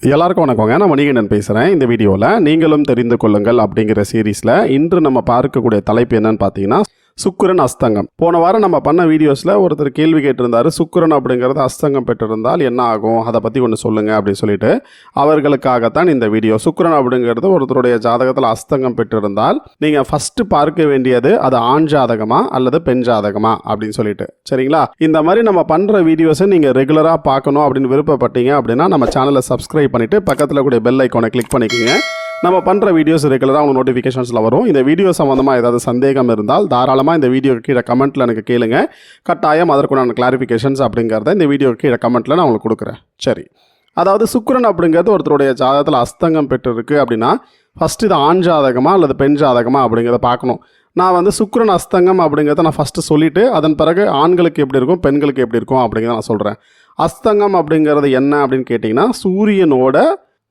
எல்லாருக்கும் வணக்கங்க. நான் மணிகண்டன் பேசுகிறேன் இந்த வீடியோவில் நீங்களும் தெரிந்து கொள்ளுங்கள் அப்படிங்கிற சீரீஸில் இன்று நம்ம பார்க்கக்கூடிய தலைப்பு என்னன்னு பார்த்தீங்கன்னா சுக்கிரன் அஸ்தங்கம். போன வாரம் நம்ம பண்ண வீடியோஸில் ஒருத்தர் கேள்வி கேட்டிருந்தாரு சுக்கிரன் அப்படிங்கிறது அஸ்தங்கம் பெற்றிருந்தால் என்ன ஆகும்? அதை பற்றி ஒன்று சொல்லுங்கள் அப்படின்னு சொல்லிட்டு அவர்களுக்காகத்தான் இந்த வீடியோ. சுக்கிரன் அப்படிங்கிறது ஒருத்தருடைய ஜாதகத்தில் அஸ்தங்கம் பெற்றிருந்தால் நீங்கள் ஃபஸ்ட்டு பார்க்க வேண்டியது அது ஆண் ஜாதகமா அல்லது பெண் ஜாதகமா அப்படின்னு சொல்லிட்டு. சரிங்களா? இந்த மாதிரி நம்ம பண்ணுற வீடியோஸை நீங்கள் ரெகுலராக பார்க்கணும் அப்படின்னு விருப்பப்பட்டீங்க அப்படின்னா நம்ம சேனலை சப்ஸ்கிரைப் பண்ணிவிட்டு பக்கத்தில் கூடிய பெல் ஐக்கானை கிளிக் பண்ணிக்கோங்க. நம்ம பண்ணுற வீடியோஸ் ரெகுலராக உங்களுக்கு நோட்டிஃபிகேஷன்ஸில் வரும். இந்த வீடியோ சம்மந்தமாக ஏதாவது சந்தேகம் இருந்தால் தாராளமாக இந்த வீடியோ கீழே கமெண்ட்டில் எனக்கு கேளுங்க. கட்டாயம் அதற்குண்டான கிளாரிஃபிகேஷன்ஸ் அப்படிங்கிறத இந்த வீடியோ கீழே கமெண்ட்டில் நான் உங்களுக்கு கொடுக்குறேன். சரி. அதாவது சுக்கரன் அப்படிங்கிறது ஒருத்தருடைய ஜாதகத்தில் அஸ்தங்கம் பெற்றிருக்கு அப்படின்னா ஃபஸ்ட்டு இது ஆண் ஜாதகமா அல்லது பெண் ஜாதகமாக அப்படிங்கிறத பார்க்கணும். நான் வந்து சுக்கரன் அஸ்தங்கம் அப்படிங்கிறத நான் ஃபஸ்ட்டு சொல்லிவிட்டு அதன் பிறகு ஆண்களுக்கு எப்படி இருக்கும் பெண்களுக்கு எப்படி இருக்கும் அப்படிங்கிறத நான் சொல்கிறேன் அஸ்தங்கம் அப்படிங்கிறது என்ன அப்படின்னு கேட்டிங்கன்னா சூரியனோட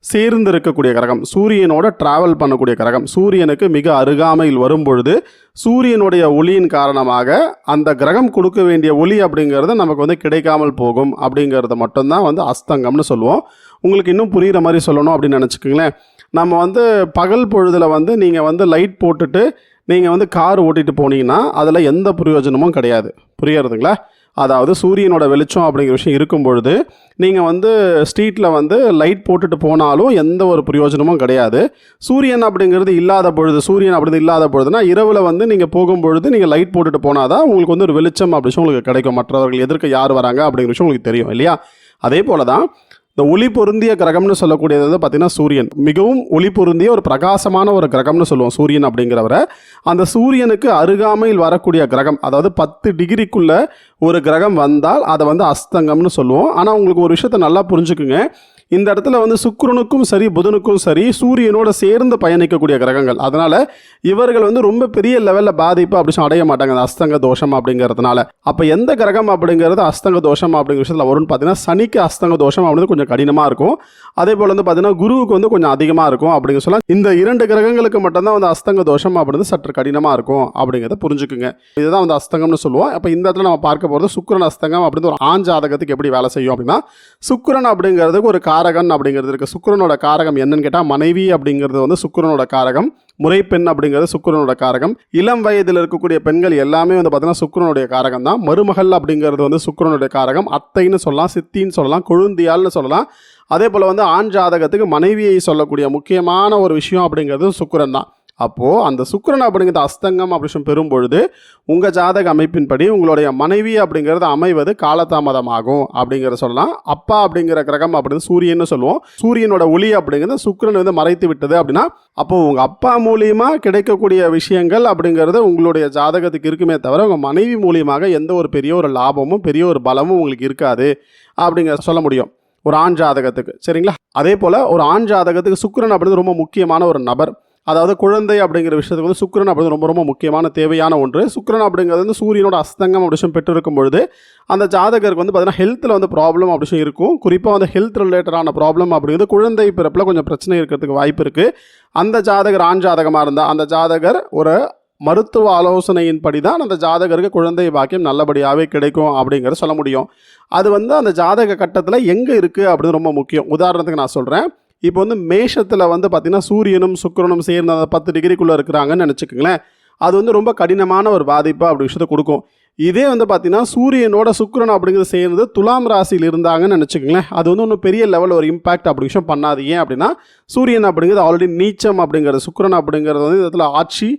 சேர்ந்து இருக்கக்கூடிய கிரகம். சூரியனோட டிராவல் பண்ணக்கூடிய கிரகம். சூரியனுக்கு மிக அருகாமையில் வரும்பொழுது சூரியனுடைய ஒளியின் காரணமாக அந்த கிரகம் கொடுக்க வேண்டிய ஒளி அப்படிங்கிறது நமக்கு வந்து கிடைக்காமல் போகும் அப்படிங்கிறத மட்டும்தான் வந்து அஸ்தங்கம்னு சொல்லுவோம். உங்களுக்கு இன்னும் புரிகிற மாதிரி சொல்லணும் அப்படின்னு நினச்சிக்கோங்களேன். நம்ம வந்து பகல் பொழுதில் வந்து நீங்கள் வந்து லைட் போட்டுட்டு நீங்கள் வந்து கார் ஓட்டிகிட்டு போனீங்கன்னா அதில் எந்த பிரயோஜனமும் கிடையாது. புரியறதுங்களா? அதாவது சூரியனோட வெளிச்சம் அப்படிங்கிற விஷயம் இருக்கும் பொழுது நீங்கள் வந்து ஸ்ட்ரீட்டில் வந்து லைட் போட்டுட்டு போனாலும் எந்த ஒரு பிரயோஜனமும் கிடையாது. சூரியன் அப்படிங்கிறது இல்லாத பொழுது சூரியன் அப்படிங்கிறது இல்லாத பொழுதுனா இரவில் வந்து நீங்கள் போகும்பொழுது நீங்கள் லைட் போட்டுட்டு போனால் தான் உங்களுக்கு வந்து ஒரு வெளிச்சம் அப்படி விஷயம் உங்களுக்கு கிடைக்கும். மற்றவர்கள் எதிர்க்க யார் வராங்க அப்படிங்கிற விஷயம் உங்களுக்கு தெரியும் இல்லையா? அதே போல தான் இந்த ஒளி பொருந்திய கிரகம்னு சொல்லக்கூடியது வந்து பார்த்தீங்கன்னா சூரியன். மிகவும் ஒளி பொருந்திய ஒரு பிரகாசமான ஒரு கிரகம்னு சொல்லுவோம் சூரியன் அப்படிங்கிறவரை. அந்த சூரியனுக்கு அருகாமையில் வரக்கூடிய கிரகம் அதாவது பத்து டிகிரிக்குள்ள ஒரு கிரகம் வந்தால் அதை வந்து அஸ்தங்கம்னு சொல்லுவோம். ஆனால் உங்களுக்கு ஒரு விஷயத்தை நல்லா புரிஞ்சுக்குங்க. இந்த இடத்துல வந்து சுக்கரனுக்கும் சரி புதனுக்கும் சரி சூரியனோட சேர்ந்து பயணிக்கக்கூடிய கிரகங்கள். அதனால இவர்கள் வந்து ரொம்ப பெரிய லெவலில் பாதிப்பு அப்படி அடைய மாட்டாங்க. அந்த அஸ்தங்க தோஷம் அப்படிங்கிறதுனால. அப்போ எந்த கிரகம் அப்படிங்கிறது அஸ்தங்க தோஷம் அப்படிங்கிற விஷயத்தில் வரும்னு பார்த்தீங்கன்னா சனிக்கு அஸ்தங்க தோஷம் அப்படிங்கிறது கொஞ்சம் கடினமாக இருக்கும். அதே போல் வந்து பார்த்தீங்கன்னா குருவுக்கு வந்து கொஞ்சம் அதிகமாக இருக்கும் அப்படிங்க சொல்லலாம் இந்த இரண்டு கிரகங்களுக்கு மட்டும்தான் வந்து அஸ்தங்க தோஷம் அப்படிங்கிறது சற்று கடினமாக இருக்கும் அப்படிங்கிறத புரிஞ்சுக்குங்க. இதுதான் வந்து அஸ்தங்கம்னு சொல்லுவோம். அப்போ இந்த இடத்துல நம்ம பார்க்க போகிறது சுக்கரன் அஸ்தங்கம் அப்படின்னு ஒரு ஆண் ஜாதகத்துக்கு எப்படி வேலை செய்யும் அப்படின்னா சுக்கரன் அப்படிங்கிறதுக்கு ஒரு காரகன் அப்படிங்கிறது இருக்குது சுக்கரனோட காரகம் என்னன்னு கேட்டால் மனைவி அப்படிங்கிறது வந்து சுக்கரனோட காரகம் முறைப்பெண் அப்படிங்கிறது சுக்கரனோட காரகம். இளம் வயதில் இருக்கக்கூடிய பெண்கள் எல்லாமே வந்து பார்த்தீங்கன்னா சுக்கிரனுடைய காரகம் தான். மருமகள் அப்படிங்கிறது வந்து சுக்கிரனுடைய காரகம். அத்தைன்னு சொல்லலாம் சித்தின்னு சொல்லலாம் கொழுந்தியால்னு சொல்லலாம். அதே போல் வந்து ஆண் ஜாதகத்துக்கு மனைவியை சொல்லக்கூடிய முக்கியமான ஒரு விஷயம் அப்படிங்கிறது சுக்கரன் தான். அப்போது அந்த சுக்கரன் அப்படிங்கிறது அஸ்தங்கம் அப்படி பெறும்பொழுது பெறும் பொழுது உங்கள் ஜாதக அமைப்பின்படி உங்களுடைய மனைவி அப்படிங்கிறது அமைவது காலதாமதமாகும் அப்படிங்கிறத சொல்லலாம். அப்பா அப்படிங்கிற கிரகம் அப்படிங்கிறது சூரியன்னு சொல்லுவோம். சூரியனோட ஒளி அப்படிங்கிறது சுக்கிரன் வந்து மறைத்து விட்டது அப்படின்னா அப்போது உங்கள் அப்பா மூலியமாக கிடைக்கக்கூடிய விஷயங்கள் அப்படிங்கிறது உங்களுடைய ஜாதகத்துக்கு இருக்குமே தவிர உங்கள் மனைவி மூலியமாக எந்த ஒரு பெரிய ஒரு லாபமும் பெரிய ஒரு பலமும் உங்களுக்கு இருக்காது அப்படிங்கிறத சொல்ல முடியும். ஒரு ஆண் ஜாதகத்துக்கு. சரிங்களா? அதே போல் ஒரு ஆண் ஜாதகத்துக்கு சுக்கரன் அப்படிங்கிறது ரொம்ப முக்கியமான ஒரு நபர். அதாவது குழந்தை அப்படிங்கிற விஷயத்துக்கு வந்து சுக்கரன் அப்படிங்கிறது ரொம்ப ரொம்ப முக்கியமான தேவையான ஒன்று. சுக்கரன் அப்படிங்கிறது வந்து சூரியனோட அஸ்தங்கம் அப்படி பெற்றிருக்கும் பொழுது அந்த ஜாதகருக்கு வந்து பார்த்தீங்கன்னா ஹெல்த்தில் வந்து ப்ராப்ளம் அப்படி இருக்கும். குறிப்பாக வந்து ஹெல்த் ரிலேட்டடான ப்ராப்ளம் அப்படிங்கிறது குழந்தை பிறப்பில் கொஞ்சம் பிரச்சனை இருக்கிறதுக்கு வாய்ப்பு இருக்குது அந்த ஜாதகர் ஆண் ஜாதகமாக இருந்தால் அந்த ஜாதகர் ஒரு மருத்துவ ஆலோசனையின்படி தான் அந்த ஜாதகருக்கு குழந்தை பாக்கியம் நல்லபடியாகவே கிடைக்கும் அப்படிங்கிறத சொல்ல முடியும். அது வந்து அந்த ஜாதக கட்டத்தில் எங்கே இருக்குது அப்படின்னு ரொம்ப முக்கியம். உதாரணத்துக்கு நான் சொல்கிறேன் இப்போ வந்து மேஷத்தில் வந்து பார்த்திங்கன்னா சூரியனும் சுக்கரனும் சேர்ந்து அந்த பத்து டிகிரிக்குள்ளே இருக்கிறாங்கன்னு நினச்சிக்கோங்களேன். அது வந்து ரொம்ப கடினமான ஒரு பாதிப்பு அப்படி விஷயத்த கொடுக்கும். இதே வந்து பார்த்திங்கன்னா சூரியனோட சுக்கரன் அப்படிங்கிறது சேர்ந்து துலாம் ராசியில் இருந்தாங்கன்னு நினச்சிக்கோங்களேன். அது வந்து ஒன்றும் பெரிய லெவல் ஒரு இம்பாக்ட் அப்படி விஷயம் பண்ணாது. ஏன் அப்படின்னா சூரியன் அப்படிங்கிறது ஆல்ரெடி நீச்சம் அப்படிங்கிறது சுக்கரன் அப்படிங்கிறது வந்து இதில் ஆட்சி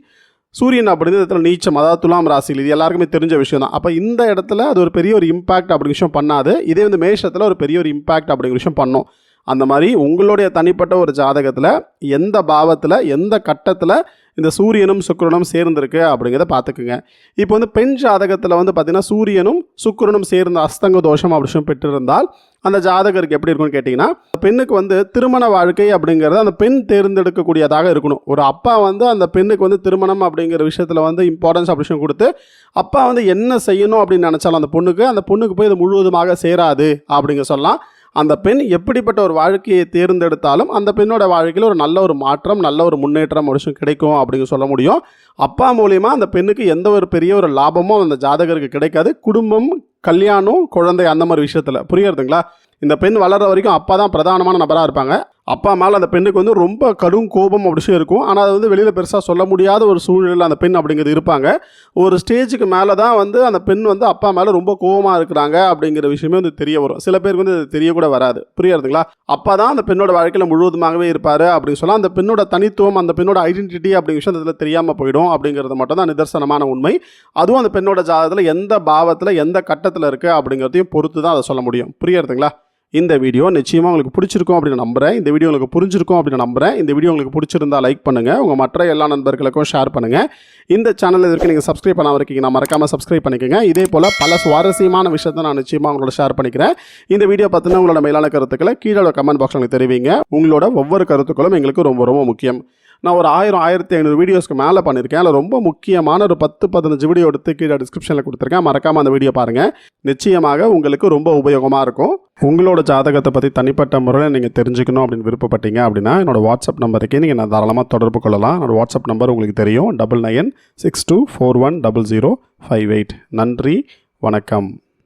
சூரியன் அப்படிங்கிறது இடத்துல நீச்சம் அதாவது துலாம் ராசியில். இது எல்லாருக்குமே தெரிஞ்ச விஷயம் தான். அப்போ இந்த இடத்துல அது ஒரு பெரிய ஒரு இம்பாக்ட் அப்படிங்கிற விஷயம் பண்ணாது. இதே வந்து மேஷத்தில் ஒரு பெரிய ஒரு இம்பாக்ட் அப்படிங்கிற விஷயம் பண்ணும். அந்த மாதிரி உங்களுடைய தனிப்பட்ட ஒரு ஜாதகத்தில் எந்த பாவத்தில் எந்த கட்டத்தில் இந்த சூரியனும் சுக்கரனும் சேர்ந்திருக்கு அப்படிங்கிறத பார்த்துக்குங்க. இப்போ வந்து பெண் ஜாதகத்தில் வந்து பார்த்திங்கன்னா சூரியனும் சுக்கரனும் சேர்ந்த அஸ்தங்க தோஷம் அப்படி பெற்றிருந்தால் அந்த ஜாதகருக்கு எப்படி இருக்கும்னு கேட்டிங்கன்னா பெண்ணுக்கு வந்து திருமண வாழ்க்கை அப்படிங்கிறது அந்த பெண் தேர்ந்தெடுக்கக்கூடியதாக இருக்கணும். ஒரு அப்பா வந்து அந்த பெண்ணுக்கு வந்து திருமணம் அப்படிங்கிற விஷயத்தில் வந்து இம்பார்ட்டன்ஸ் அப்படி கொடுத்து அப்பா வந்து என்ன செய்யணும் அப்படின்னு நினச்சாலும் அந்த பொண்ணுக்கு அந்த பொண்ணுக்கு போய் இது முழுவதுமாக சேராது அப்படிங்க சொல்லலாம். அந்த பெண் எப்படிப்பட்ட ஒரு வாழ்க்கையை தேர்ந்தெடுத்தாலும் அந்த பெண்ணோட வாழ்க்கையில் ஒரு நல்ல ஒரு மாற்றம் நல்ல ஒரு முன்னேற்றம் ஒரு விஷயம் கிடைக்கும் அப்படின்னு சொல்ல முடியும். அப்பா மூலியமாக அந்த பெண்ணுக்கு எந்த ஒரு பெரிய ஒரு லாபமும் அந்த ஜாதகருக்கு கிடைக்காது. குடும்பம் கல்யாணம் குழந்தை அந்த மாதிரி விஷயத்தில். புரியுறதுங்களா? இந்த பெண் வளர்கிற வரைக்கும் அப்பா தான் பிரதானமான நபராக இருப்பாங்க. அப்பா மேலே அந்த பெண்ணுக்கு வந்து ரொம்ப கடும் கோபம் அப்படி இருக்கும். ஆனால் அது வந்து வெளியில் பெருசாக சொல்ல முடியாத ஒரு சூழ்நிலையில் அந்த பெண் அப்படிங்கிறது இருப்பாங்க. ஒரு ஸ்டேஜுக்கு மேலே தான் வந்து அந்த பெண் வந்து அப்பா மேலே ரொம்ப கோபமாக இருக்கிறாங்க அப்படிங்கிற விஷயமே வந்து தெரிய வரும். சில பேருக்கு வந்து அது வராது. புரியுறதுங்களா? அப்பா தான் அந்த பெண்ணோட வாழ்க்கையில் முழுவதுமாகவே இருப்பார் அப்படின்னு சொல்லலாம் அந்த பெண்ணோட தனித்துவம் அந்த பெண்ணோட ஐடென்டிட்டி அப்படிங்கிற விஷயம் அதில் தெரியாமல் போயிடும் அப்படிங்கிறது மட்டும் தான் நிதர்சனமான உண்மை. அதுவும் அந்த பெண்ணோட ஜாதகத்தில் எந்த பாவத்தில் எந்த கட்டத்தில் இருக்குது அப்படிங்கிறதையும் பொறுத்து தான் அதை சொல்ல முடியும். புரியுறதுங்களா? இந்த வீடியோ நிச்சயமாக உங்களுக்கு பிடிச்சிருக்கும் அப்படின்னு நம்புகிறேன் இந்த வீடியோ உங்களுக்கு புரிஞ்சிருக்கும் அப்படின்னு நம்புறேன். இந்த வீடியோ உங்களுக்கு பிடிச்சிருந்தா லைக் பண்ணுங்கள் உங்கள் மற்ற எல்லா நண்பர்களுக்கும் ஷேர் பண்ணுங்கள் இந்த சேனல் இதற்கு நீங்கள் சப்ஸ்கிரைப் பண்ணாம இருக்கீங்கன்னா மறக்காமல் சப்ஸ்கிரைப் பண்ணிக்கோங்க. இதே போல் பல சுவாரஸ்யமான விஷயத்தை நான் நிச்சயமாக உங்களோட ஷேர் பண்ணிக்கிறேன். இந்த வீடியோ பார்த்தீங்கன்னா உங்களோட மேலான கருத்துக்களை கீழே கமெண்ட் பாக்ஸ் எனக்கு தெரிவிங்க. உங்களோட ஒவ்வொரு கருத்துக்களும் எங்களுக்கு ரொம்ப ரொம்ப முக்கியம். நான் ஒரு ஆயிரம் ஆயிரத்தி ஐநூறு வீடியோஸ்க்கு மேலே பண்ணியிருக்கேன் அதில் ரொம்ப முக்கியமான ஒரு பத்து பதினஞ்சு வீடியோ எடுத்து கீழே டிஸ்கிரிப்ஷனில் கொடுத்துருக்கேன். மறக்காமல் அந்த வீடியோ பாருங்கள் நிச்சயமாக உங்களுக்கு ரொம்ப உபயோகமாக இருக்கும். உங்களோட ஜாதகத்தை பற்றி தனிப்பட்ட முறையில் நீங்கள் தெரிஞ்சுக்கணும் அப்படின்னு விருப்பப்பட்டீங்க அப்படின்னா என்னோடய வாட்ஸ்அப் நம்பருக்கு நீங்கள் நான் தாராளமாக தொடர்பு கொள்ளலாம். என்னோடய வாட்ஸ்அப் நம்பர் உங்களுக்கு தெரியும். Double nine six two four one double zero five eight நன்றி. வணக்கம்.